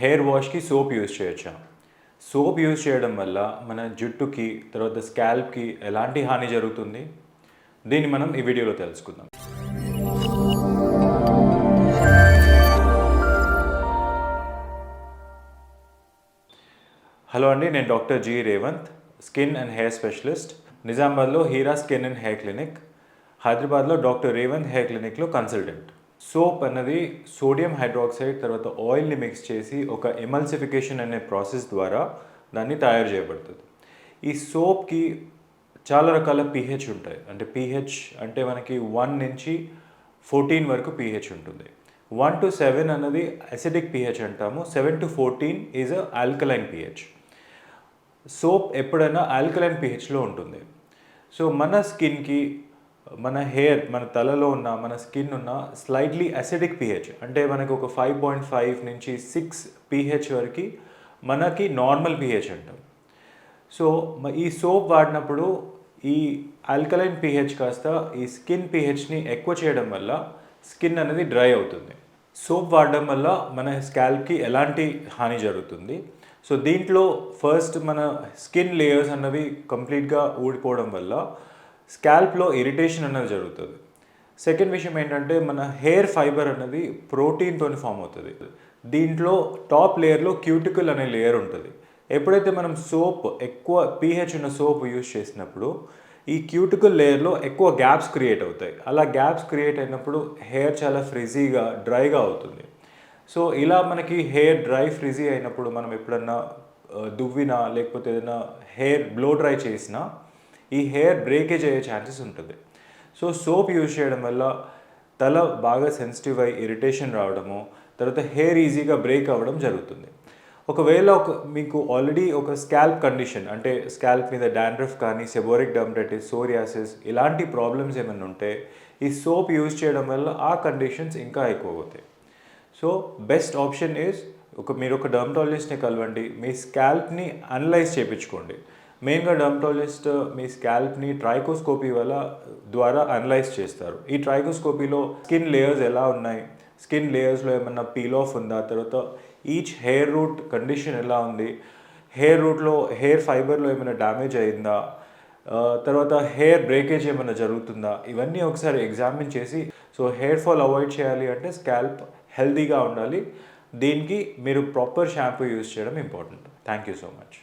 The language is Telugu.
హెయిర్ వాష్కి సోప్ యూజ్ చేయొచ్చా? సోప్ యూజ్ చేయడం వల్ల మన జుట్టుకి తర్వాత స్కాల్ప్కి ఎలాంటి హాని జరుగుతుంది? దీన్ని మనం ఈ వీడియోలో తెలుసుకుందాం. హలో అండి నేను doctor G. Revanth skin and hair specialist. నిజామాబాద్లో Heera skin and hair clinic హైదరాబాద్లో డాక్టర్ రేవంత్ హెయిర్ క్లినిక్లో కన్సల్టెంట్. సోప్ అన్నది సోడియం హైడ్రాక్సైడ్ తర్వాత ఆయిల్ని మిక్స్ చేసి ఒక ఎమల్సిఫికేషన్ అనే ప్రాసెస్ ద్వారా దాన్ని తయారు చేయబడుతుంది. ఈ సోప్కి చాలా రకాల పీహెచ్ ఉంటాయి. అంటే పీహెచ్ అంటే మనకి వన్ నుంచి ఫోర్టీన్ వరకు పీహెచ్ ఉంటుంది. వన్ టు సెవెన్ అన్నది అసిడిక్ పీహెచ్ అంటాము. Seven to fourteen is a alkaline pH soap ఎప్పుడైనా ఆల్కలైన్ పిహెచ్లో ఉంటుంది. సో మన స్కిన్కి మన హెయిర్ మన తలలో ఉన్న మన స్కిన్ ఉన్న స్లైట్లీ అసిడిక్ పిహెచ్ అంటే మనకు ఒక ఫైవ్ పాయింట్ ఫైవ్ నుంచి సిక్స్ పిహెచ్ వరకు మనకి నార్మల్ పిహెచ్ అంటాం. సో ఈ సోప్ వాడినప్పుడు ఈ ఆల్కలైన్ పిహెచ్ కాస్త ఈ స్కిన్ పిహెచ్ని ఎక్కువ చేయడం వల్ల స్కిన్ అనేది డ్రై అవుతుంది. సోప్ వాడడం వల్ల మన స్కాల్ప్కి ఎలాంటి హాని జరుగుతుంది? సో దీంట్లో ఫస్ట్ మన స్కిన్ లేయర్స్ అన్నవి కంప్లీట్గా ఊడిపోవడం వల్ల స్కాల్ప్లో ఇరిటేషన్ అనేది జరుగుతుంది. సెకండ్ విషయం ఏంటంటే మన హెయిర్ ఫైబర్ అనేది ప్రోటీన్తో ఫామ్ అవుతుంది. దీంట్లో టాప్ లేయర్లో క్యూటికల్ అనే లేయర్ ఉంటుంది. ఎప్పుడైతే మనం సోప్ ఎక్కువ పీహెచ్ ఉన్న సోప్ యూజ్ చేసినప్పుడు ఈ క్యూటికల్ లేయర్లో ఎక్కువ గ్యాప్స్ క్రియేట్ అవుతాయి. అలా గ్యాప్స్ క్రియేట్ అయినప్పుడు హెయిర్ చాలా ఫ్రిజీగా డ్రైగా అవుతుంది. సో ఇలా మనకి హెయిర్ డ్రై ఫ్రిజీ అయినప్పుడు మనం ఎప్పుడన్నా దువ్వినా లేకపోతే ఏదైనా హెయిర్ బ్లో డ్రై చేసినా ఈ హెయిర్ బ్రేకేజ్ అయ్యే ఛాన్సెస్ ఉంటుంది. సో సోప్ యూజ్ చేయడం వల్ల తల బాగా సెన్సిటివ్ అయ్యి ఇరిటేషన్ రావడము తర్వాత హెయిర్ ఈజీగా బ్రేక్ అవ్వడం జరుగుతుంది. ఒకవేళ ఒక మీకు ఆల్రెడీ ఒక స్కాల్ప్ కండిషన్ అంటే స్కాల్ప్ మీద డాండ్రఫ్ కానీ సెబోరిక్ డర్మటైటిస్ సోరియాసిస్ ఇలాంటి ప్రాబ్లమ్స్ ఏమైనా ఉంటే ఈ సోప్ యూజ్ చేయడం వల్ల ఆ కండిషన్స్ ఇంకా ఎక్కువ అవుతాయి సో బెస్ట్ ఆప్షన్ ఈజ్ ఒక మీరు ఒక డర్మటాలజిస్ట్ని కలవండి మీ స్కాల్ప్ని అనలైజ్ చేయించుకోండి. మెయిన్గా డర్మటాలజిస్ట్ మీ స్కాల్ప్ని ట్రైకోస్కోపీ వల్ల ద్వారా అనలైజ్ చేస్తారు. ఈ ట్రైకోస్కోపీలో స్కిన్ లేయర్స్ ఎలా ఉన్నాయి? స్కిన్ లేయర్స్లో ఏమన్నా పీల్ ఆఫ్ ఉందా? తర్వాత ఈచ్ హెయిర్ రూట్ కండిషన్ ఎలా ఉంది? హెయిర్ రూట్లో హెయిర్ ఫైబర్లో ఏమైనా డ్యామేజ్ అయిందా? తర్వాత హెయిర్ బ్రేకేజ్ ఏమైనా జరుగుతుందా? ఇవన్నీ ఒకసారి ఎగ్జామిన్ చేసి సో హెయిర్ ఫాల్ అవాయిడ్ చేయాలి అంటే స్కాల్ప్ హెల్దీగా ఉండాలి. దీనికి మీరు ప్రాపర్ షాంపూ యూజ్ చేయడం important thank you so much